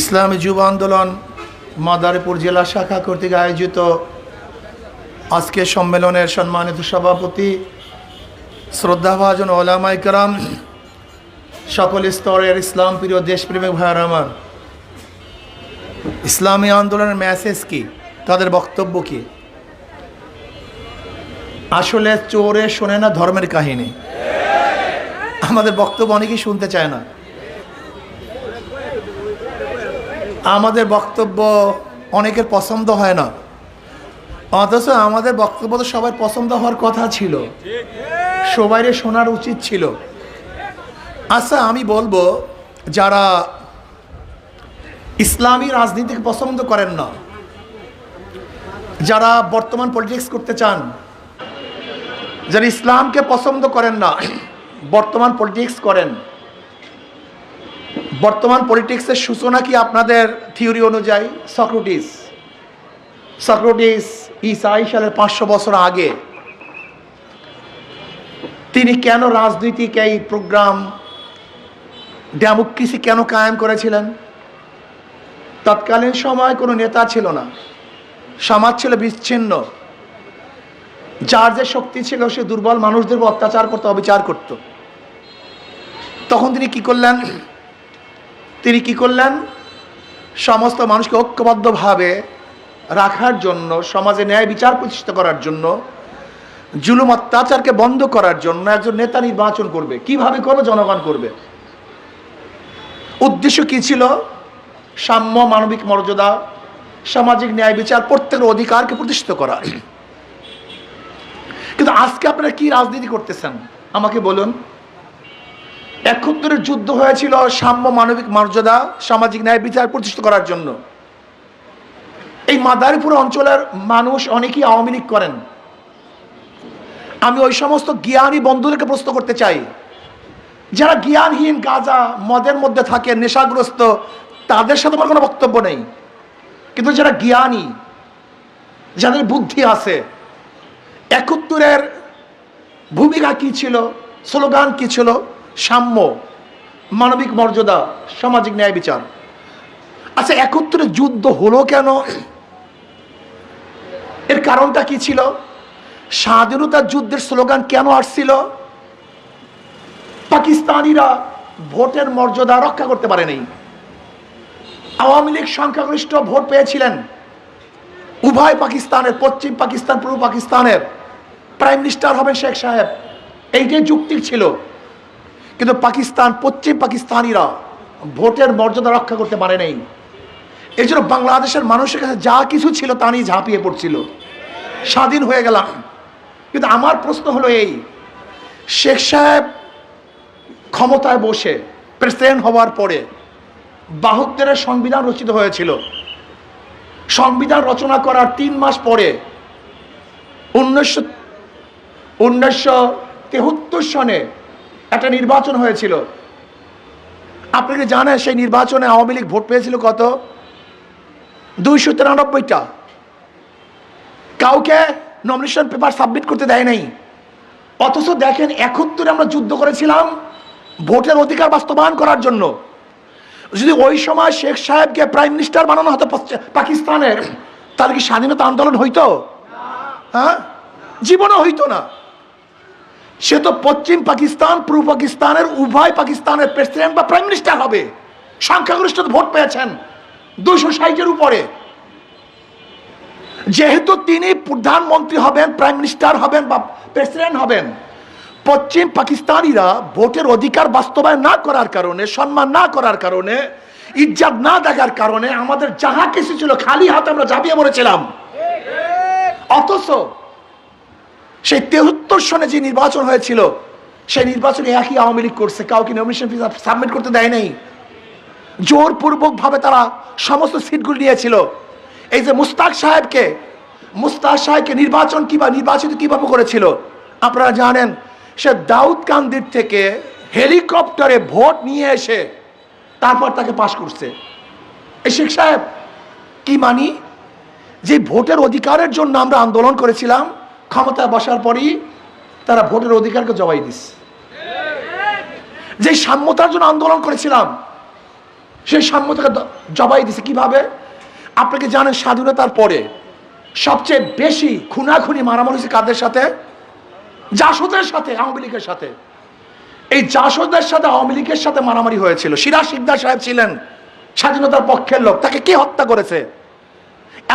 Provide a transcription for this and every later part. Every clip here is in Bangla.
ইসলামী যুব আন্দোলন মাদারীপুর জেলা শাখা কর্তৃক আয়োজিত আজকের সম্মেলনের সম্মানিত সভাপতি, শ্রদ্ধাভাজন ওলামা ইকরাম সকল স্তরের ইসলাম প্রিয় দেশপ্রেমিক ভাইয়ার আমার। ইসলামী আন্দোলনের মেসেজ কি? তাদের বক্তব্য কি? আসলে চোরে শোনে না ধর্মের কাহিনী। আমাদের বক্তব্য অনেকেই শুনতে চায় না। আমাদের বক্তব্য অনেকের পছন্দ হয় না। অথচ আমাদের বক্তব্য তো সবার পছন্দ হওয়ার কথা ছিল। সবাইরে শোনার উচিত ছিল। আচ্ছা আমি বলব, যারা ইসলামী রাজনীতিকে পছন্দ করেন না, যারা বর্তমান পলিটিক্স করতে চান, যারা ইসলামকে পছন্দ করেন না, বর্তমান পলিটিক্স করেন বর্তমান পলিটিক্সের সূচনা কি আপনাদের থিওরি অনুযায়ী? সক্রোটিস সক্রোটিস ইসাই সালের পাঁচশো বছর আগে তিনি কেন রাজনৈতিক এই প্রোগ্রাম ডেমোক্রেসি কেন কায়েম করেছিলেন? তৎকালীন সময় কোনো নেতা ছিল না। সমাজ ছিল বিচ্ছিন্ন। যার যে শক্তি ছিল সে দুর্বল মানুষদের অত্যাচার করতো, অবিচার করত। তখন তিনি কি করলেন? তিনি কি করলেন? সমস্ত মানুষকে ঐক্যবদ্ধভাবে রাখার জন্য, সমাজে ন্যায় বিচার প্রতিষ্ঠিত করার জন্য, জুলুম অত্যাচারকে বন্ধ করার জন্য একজন নেতা নির্বাচন করবে। কীভাবে করবে? জনগণ করবে। উদ্দেশ্য কি ছিল? সাম্য, মানবিক মর্যাদা, সামাজিক ন্যায় বিচার, প্রত্যেকের অধিকারকে প্রতিষ্ঠিত করা। কিন্তু আজকে আপনারা কি রাজনীতি করতেছেন? আমাকে বলুন। একত্তরের যুদ্ধ হয়েছিল সাম্য মানবিক মর্যাদা, সামাজিক ন্যায় বিচার প্রতিষ্ঠা করার জন্য। এই মাদারীপুর অঞ্চলের মানুষ অনেকেই আওয়ামী লীগ করেন। আমি ওই সমস্ত জ্ঞানী বন্ধুদেরকে প্রশ্ন করতে চাই, যারা জ্ঞানহীন গাজা মদের মধ্যে থাকে, নেশাগ্রস্ত, তাদের সাথে আমার কোনো বক্তব্য নেই। কিন্তু যারা জ্ঞানী, যাদের বুদ্ধি আছে, একত্তরের ভূমিকা কি ছিল, স্লোগান কি ছিল সাম্য, মানবিক মর্যাদা, সামাজিক ন্যায় বিচার। আচ্ছা একত্রে যুদ্ধ হলো কেন? এর কারণটা কি ছিল? স্বাধীনতার যুদ্ধের স্লোগান কেন আসছিল? পাকিস্তানিরা ভোটের মর্যাদা রক্ষা করতে পারেনি। আওয়ামী লীগ সংখ্যাগরিষ্ঠ ভোট পেয়েছিলেন। উভয় পাকিস্তানের, পশ্চিম পাকিস্তান, পূর্ব পাকিস্তানের। প্রাইম মিনিস্টার হবেন শেখ সাহেব। এইটাই যুক্তি ছিল। কিন্তু পাকিস্তান, পশ্চিম পাকিস্তানিরা ভোটের মর্যাদা রক্ষা করতে পারে নাই। এই জন্য বাংলাদেশের মানুষের কাছে যা কিছু ছিল তা নিয়ে ঝাঁপিয়ে পড়ছিল। স্বাধীন হয়ে গেলাম। কিন্তু আমার প্রশ্ন হলো এই, শেখ সাহেব ক্ষমতায় বসে প্রেসিডেন্ট হওয়ার পরে বাহাত্তরের সংবিধান রচিত হয়েছিল। সংবিধান রচনা করার তিন মাস পরে উনিশশো উনিশশো তেহত্তর সনে একটা নির্বাচন হয়েছিল। আপনি কি জানেন সেই নির্বাচনে আওয়ামী লীগ ভোট পেয়েছিল কত? দুইশো তিরানব্বইটা। কাউকে নমিনেশন পেপার সাবমিট করতে দেয় নাই। অথচ দেখেন একত্তরে আমরা যুদ্ধ করেছিলাম ভোটের অধিকার বাস্তবায়ন করার জন্য। যদি ওই সময় শেখ সাহেবকে প্রাইম মিনিস্টার বানানো হতো পাকিস্তানের, তাহলে কি স্বাধীনতা আন্দোলন হইতো? হ্যাঁ? জীবনও হইতো না। সে তো পশ্চিম পাকিস্তান, পূর্ব পাকিস্তানের, উভয় পাকিস্তানের প্রেসিডেন্ট বা প্রাইম মিনিস্টার হবে। সংখ্যাগরিষ্ঠ ভোট পেয়েছেন দুইশো ষাটের উপরে। যেহেতু তিনি প্রধানমন্ত্রী হবেন, প্রাইম মিনিস্টার হবেন বা প্রেসিডেন্ট হবেন, পশ্চিম পাকিস্তানিরা ভোটের অধিকার বাস্তবায়ন না করার কারণে, সম্মান না করার কারণে, ইজ্জাত না দেখার কারণে আমাদের যাহা কিছু ছিল খালি হাতে আমরা ঝাঁপিয়ে পড়েছিলাম অথচ সেই তেহত্তর সনে যে নির্বাচন হয়েছিল, সেই নির্বাচনে একই আওয়ামী লীগ করছে, কাউকে নমিনেশন ফিস সাবমিট করতে দেয় নাই। জোরপূর্বক ভাবে তারা সমস্ত সিটগুলি নিয়েছিল। এই যে মুস্তাক সাহেবকে মুস্তাক সাহেবকে নির্বাচন কিবা, নির্বাচিত কীভাবে করেছিল, আপনারা জানেন, সে দাউদ কান্দির থেকে হেলিকপ্টারে ভোট নিয়ে এসে তারপর তাকে পাশ করছে। এই শেখ সাহেব, কি মানি? যে ভোটের অধিকারের জন্য আমরা আন্দোলন করেছিলাম ক্ষমতায় বসার পরই তারা ভোটের অধিকারকে জবাই দিস। যে সাম্যতার জন্য আন্দোলন করেছিলাম, সেই সাম্যতাকে জবাই দিছে কীভাবে? আপনাকে জানেন স্বাধীনতার পরে সবচেয়ে বেশি খুনাখুনি মারামারি হয়েছে কাদের সাথে? জাসদের সাথে, আওয়ামী লীগের সাথে। এই জাসদের সাথে, আওয়ামী লীগের সাথে মারামারি হয়েছিল। সিরাজ সিকদার সাহেব ছিলেন স্বাধীনতার পক্ষের লোক। তাকে কে হত্যা করেছে?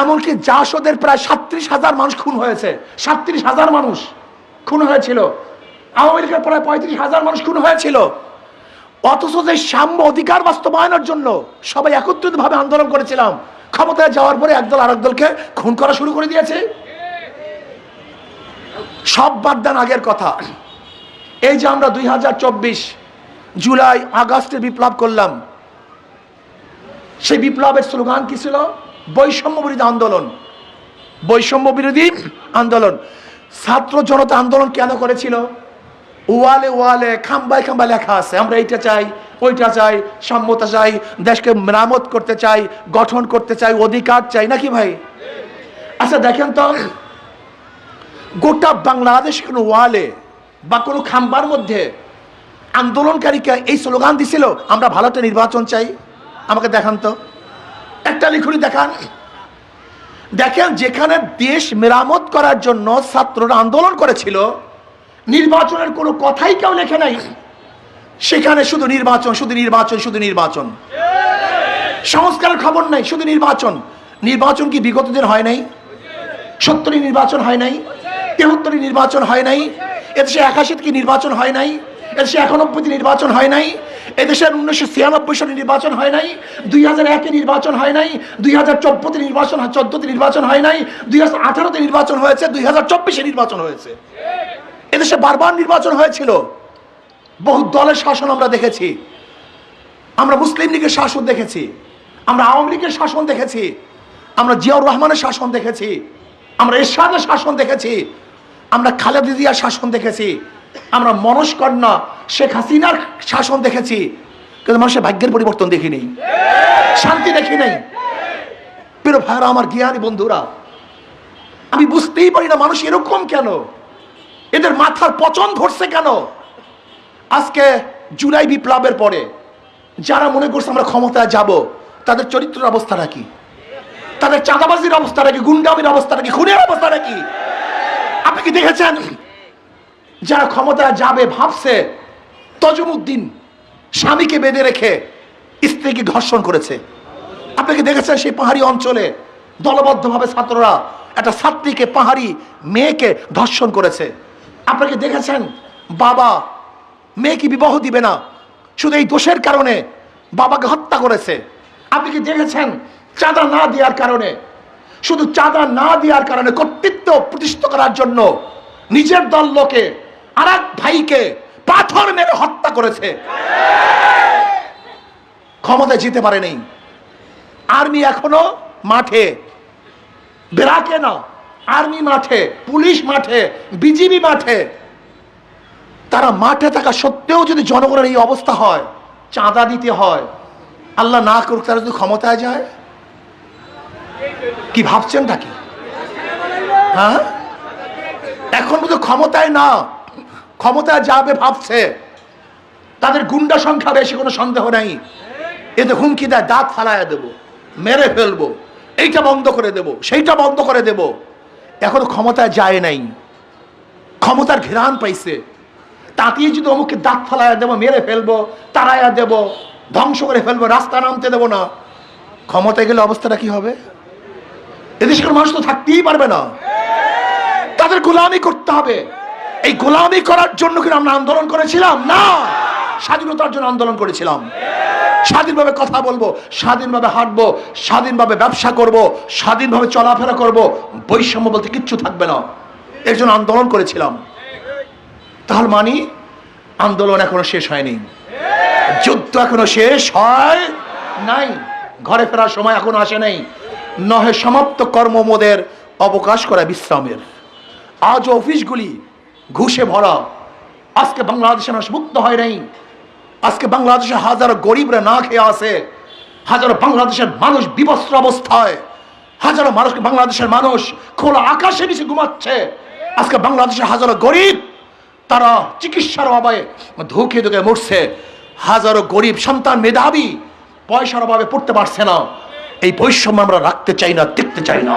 এমনকি জাসদের প্রায় সাত্রিশ হাজার মানুষ খুন হয়েছে। সাত্রিশ হাজার মানুষ খুন হয়েছিল। আওয়ামী লীগের প্রায় পঁয়ত্রিশ হাজার মানুষ খুন হয়েছিল। অথচ যে সাম্য অধিকার বাস্তবায়নের জন্য সবাই একত্রিত ভাবে আন্দোলন করেছিলাম, ক্ষমতায় যাওয়ার পরে একদল আরেক দলকে খুন করা শুরু করে দিয়েছে। সব বাদ দেন আগের কথা। এই যে আমরা দুই হাজার চব্বিশ জুলাই আগস্টে বিপ্লব করলাম, সেই বিপ্লবের স্লোগান কি ছিল? বৈষম্য বিরোধী আন্দোলন। বৈষম্য বিরোধী আন্দোলন। ছাত্র জনতা আন্দোলন কেন করেছিল? ওয়ালে ওয়ালে, খাম্বায় খাম্বায় লেখা আছে, আমরা এইটা চাই, ওইটা চাই, সাম্যতা চাই, দেশকে মেরামত করতে চাই, গঠন করতে চাই, অধিকার চাই, নাকি ভাই? আচ্ছা দেখেন তো, গোটা বাংলাদেশ কোনো ওয়ালে বা কোনো খাম্বার মধ্যে আন্দোলনকারীকে এই স্লোগান দিছিল, আমরা ভালো একটা নির্বাচন চাই। আমাকে দেখান তো। একটা লিখুনি দেখান। দেখেন, যেখানে দেশ মেরামত করার জন্য ছাত্ররা আন্দোলন করেছিল, নির্বাচনের কোনো কথাই কেউ লেখে নাই। সেখানে শুধু নির্বাচন শুধু নির্বাচন শুধু নির্বাচন। সংস্কারের খবর নাই, শুধু নির্বাচন। নির্বাচন কি বিগত দিন হয় নাই? সত্তরই নির্বাচন হয় নাই? তেহত্তরই নির্বাচন হয় নাই? এদেশে একাশিতে কি নির্বাচন হয় নাই? এদেশে একানব্বইতে নির্বাচন হয় নাই? এদেশের উনিশশো ছিয়ানব্বই সালে নির্বাচন হয় নাই, দুই হাজার একে নির্বাচন হয় নাই, দুই হাজার চব্বতে নির্বাচন চোদ্দতে নির্বাচন হয় নাই, দুই হাজার আঠারোতে নির্বাচন হয়েছে, দুই হাজার চব্বিশে নির্বাচন হয়েছে। এদেশে বারবার নির্বাচন হয়েছিল। বহু দলের শাসন আমরা দেখেছি। আমরা মুসলিম লীগের শাসন দেখেছি। আমরা আওয়ামী লীগের শাসন দেখেছি। আমরা জিয়াউর রহমানের শাসন দেখেছি। আমরা এরশাদের শাসন দেখেছি। আমরা খালেদা জিয়ার শাসন দেখেছি। আমরা মনস্কন্যা শেখ হাসিনার শাসন দেখেছি, কিন্তু মানুষের ভাগ্যের পরিবর্তন দেখি নেই শান্তি দেখি নেই। প্রিয় ভাইরা আমার জ্ঞানী বন্ধুরা, আমি বুঝতেই পারি না মানুষ এরকম কেন? এদের মাথার পচন ধরছে কেন? আজকে জুলাই বিপ্লবের পরে যারা মনে করছে আমরা ক্ষমতায় যাব, তাদের চরিত্রের অবস্থাটা কি? তাদের চাঁদাবাজির অবস্থাটা কি? গুন্ডামির অবস্থাটা কি? খুনের অবস্থাটা কি? আপনি কি দেখেছেন যারা ক্ষমতা যাবে, ভাবছে, তজমুদ্দিন স্বামীকে বেঁধে রেখে স্ত্রীকে ধর্ষণ করেছে। আপনাকে দেখেছেন সেই পাহাড়ি অঞ্চলে দলবদ্ধভাবে ছাত্ররা একটা ছাত্রীকে, পাহাড়ি মেয়েকে ধর্ষণ করেছে। আপনাকে দেখেছেন? বাবা মেয়েকে বিবাহ দিবে না। শুধু এই দোষের কারণে বাবাকে হত্যা করেছে। আপনি কি দেখেছেন? চাঁদা না দেওয়ার কারণে। শুধু চাঁদা না দেওয়ার কারণে কর্তৃত্ব প্রতিষ্ঠিত করার জন্য নিজের দল লোকে আর ভাইকে পাথর মেরে হত্যা করেছে। ক্ষমতায় যেতে পারে নেই আর্মি এখনও মাঠে। বেরাকে না, আর্মি মাঠে, পুলিশ মাঠে, বিজিবি মাঠে। তারা মাঠে থাকা সত্ত্বেও যদি জনগণের এই অবস্থা হয়, চাঁদা দিতে হয়, আল্লাহ না করুক, তারা যদি ক্ষমতায় যায়? কি ভাবছেন নাকি হ্যাঁ? এখন শুধু ক্ষমতায় না ক্ষমতায় যাবে ভাবছে। তাদের গুন্ডা সংখ্যা বেশি, কোনো সন্দেহ নাই। এতে হুমকি দেয়, দাঁত ফালাইয়া দেবো, মেরে ফেলব, এইটা বন্ধ করে দেব, সেইটা বন্ধ করে দেব। এখনও ক্ষমতায় যায় নাই। ক্ষমতার ঘেরান পাইছে। তাতেই যদি অমুককে দাঁত ফালাইয়া দেবো, মেরে ফেলব, তাড়াইয়া দেব, ধ্বংস করে ফেলব, রাস্তা নামতে দেবো না, ক্ষমতায় গেলে অবস্থাটা কি হবে? এদেশের মানুষ তো থাকতেই পারবে না। তাদের গোলামি করতে হবে। এই গোলামি করার জন্য কি আমরা আন্দোলন করেছিলাম? না! স্বাধীনতার জন্য আন্দোলন করেছিলাম। স্বাধীনভাবে কথা বলব, স্বাধীনভাবে হাঁটবো, স্বাধীনভাবে ব্যবসা করব, স্বাধীনভাবে চলাফেরা করব, বৈষম্য বলতে কিচ্ছু থাকবে না। এর জন্য আন্দোলন করেছিলাম। তাহলে মানি আন্দোলন এখনও শেষ হয়নি। যুদ্ধ এখনও শেষ হয় নাই। ঘরে ফেরার সময় এখনও আসে নাই। নহে সমাপ্ত কর্মমোদের অবকাশ করা বিশ্রামের। আজ অফিসগুলি ঘুষে ভরা। আজকে বাংলাদেশে মানুষ মুক্ত হয় নাই। আজকে বাংলাদেশে হাজারো গরিবরা না খেয়ে আসে হাজারো বাংলাদেশের মানুষ বিবস্ত্র অবস্থায়। হাজারো মানুষ বাংলাদেশের মানুষ খোলা আকাশে নিচে ঘুমাচ্ছে। আজকে বাংলাদেশের হাজারো গরিব, তারা চিকিৎসার অভাবে ধুকে ধুকে মরছে। হাজারো গরিব সন্তান মেধাবী পয়সার অভাবে পড়তে পারছে না। এই বৈষম্য আমরা রাখতে চাই না, দেখতে চাই না।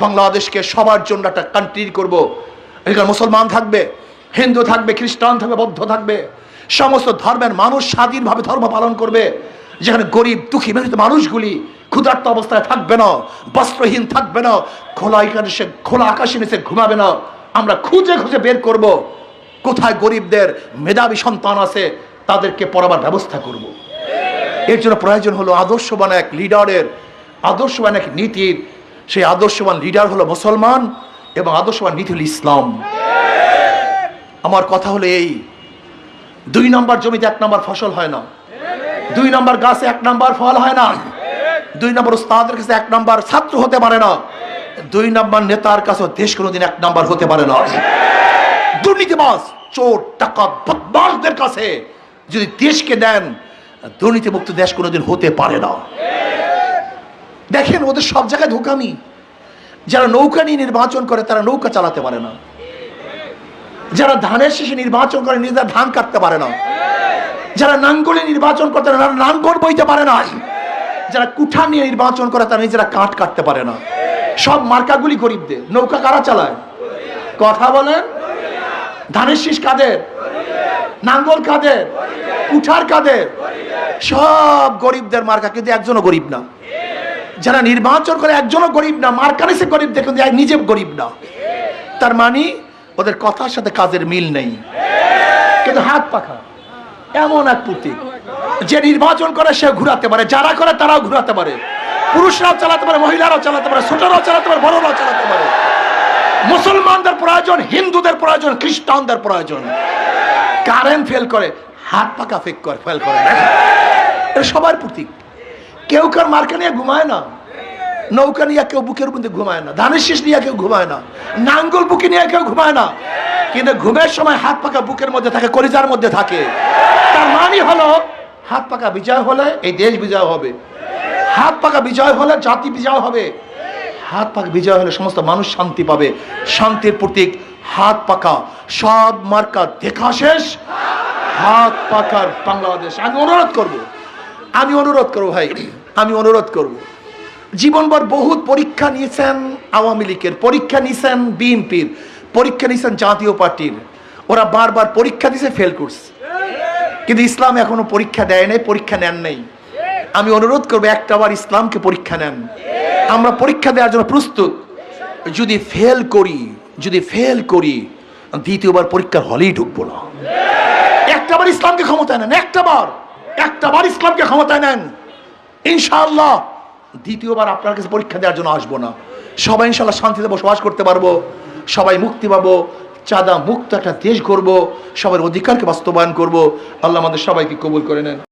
বাংলাদেশকে সবার জন্য একটা কান্ট্রি করব। এখানে মুসলমান থাকবে, হিন্দু থাকবে, খ্রিস্টান থাকবে, বৌদ্ধ থাকবে। সমস্ত ধর্মের মানুষ স্বাধীনভাবে ধর্ম পালন করবে। যেখানে গরিব, দুঃখী মেহনত মানুষগুলি ক্ষুধার্ত অবস্থায় থাকবে না, বস্ত্রহীন থাকবে না, খোলা এখানে সে খোলা আকাশে নিচে ঘুমাবে না। আমরা খুঁজে খুঁজে বের করব। কোথায় গরিবদের মেধাবী সন্তান আছে, তাদেরকে পড়াবার ব্যবস্থা করব। এর জন্য প্রয়োজন হলো আদর্শবান এক লিডারের আদর্শবান এক নীতির। সেই আদর্শবান লিডার হলো মুসলমান। এবং আদর্শবান নীতি হলো ইসলাম। আমার কথা হলো এই, দুই নম্বর জমিতে এক নম্বর ফসল হয় না। দুই নম্বর গাছে এক নম্বর ফল হয় না। দুই নম্বর উস্তাদের কাছে এক নম্বর ছাত্র হতে পারে না। দুই নম্বর নেতার কাছে দেশ কোনোদিন এক নম্বর হতে পারে না। দুর্নীতিবাজ, চোর টাকা বদমাসদের কাছে যদি দেশকে দেন, দুর্নীতিমুক্ত দেশ কোনোদিন হতে পারে না। দেখেন ওদের সব জায়গায় ধোকামি যারা নৌকা নিয়ে নির্বাচন করে, তারা নৌকা চালাতে পারে না। যারা ধানের শেষে নির্বাচন করে, নিজেরা ধান কাটতে পারে না। যারা নাঙ্গলে নির্বাচন করতে তারা নাঙ্গল বইতে পারে না। যারা কুঠা নিয়ে নির্বাচন করে, তারা নিজেরা কাঠ কাটতে পারে না। সব মার্কাগুলি গরিবদের। নৌকা কারা চালায়? কথা বলেন। ধানের শীষ কাদের? নাঙ্গল কাদের? কুঠার কাদের? সব গরিবদের মার্কা, কিন্তু একজনও গরিব না। যারা নির্বাচন করে একজনও গরিব না মার্কানে সে গরিব, দেখুন নিজে গরিব না। তার মানে ওদের কথার সাথে কাজের মিল নেই। কিন্তু হাত পাখা, এমন এক প্রতীক। যে নির্বাচন করে সে ঘুরাতে পারে। যারা করে, তারাও ঘুরাতে পারে। পুরুষরাও চালাতে পারে, মহিলারাও চালাতে পারে, ছোটরাও চালাতে পারে, বড়রাও চালাতে পারে। মুসলমানদের প্রয়োজন, হিন্দুদের প্রয়োজন, খ্রিস্টানদের প্রয়োজন। কারেন্ট ফেল করে, হাত পাকা ফেক করে ফেল করে। এটা সবার প্রতীক। কেউ কার মার্কা নিয়ে ঘুমায় না। নৌকা নিয়ে কেউ বুকের মধ্যে ঘুমায় না। ধানের শীষ নিয়ে কেউ ঘুমায় না। নাঙ্গল বুকে নিয়ে কেউ ঘুমায় না। কিন্তু ঘুমের সময় হাত পাকা বুকের মধ্যে থাকে, কলিজার মধ্যে থাকে। তার মানে হলো, হাত পাকা বিজয় হলে এই দেশ বিজয় হবে। হাত পাকা বিজয় হলে জাতি বিজয় হবে। হাত পাকা বিজয় হলে সমস্ত মানুষ শান্তি পাবে। শান্তির প্রতীক, হাত পাকা। সব মার্কা দেখা শেষ। হাত পাকার বাংলাদেশ। আমি অনুরোধ করব আমি অনুরোধ করব ভাই, আমি অনুরোধ করব। জীবনভর বহুত পরীক্ষা নিয়েছেন আওয়ামী লীগের, পরীক্ষা নিয়েছেন বিএনপির, পরীক্ষা নিয়েছেন জাতীয় পার্টির। ওরা বারবার পরীক্ষা দিছে ফেল করছে। কিন্তু ইসলাম এখনও পরীক্ষা দেয় নাই, পরীক্ষা নেন নাই। আমি অনুরোধ করব, একটা বার ইসলামকে পরীক্ষা নেন। আমরা পরীক্ষা দেওয়ার জন্য প্রস্তুত। যদি ফেল করি, যদি ফেল করি, দ্বিতীয়বার পরীক্ষার হলেই ঢুকবো না। একটা বার ইসলামকে ক্ষমতা নেন, একটা বার। একটা বার ইসলামকে ক্ষমতায় নেন। ইনশাআল্লাহ দ্বিতীয়বার আপনার কাছে পরীক্ষা দেওয়ার জন্য আসব না। সবাই ইনশাল্লাহ শান্তিতে বসবাস করতে পারব। সবাই মুক্তি পাবো। চাঁদা মুক্ত একটা দেশ করব সবার অধিকারকে বাস্তবায়ন করব। আল্লাহ আমাদের সবাইকে কবুল করে নেন।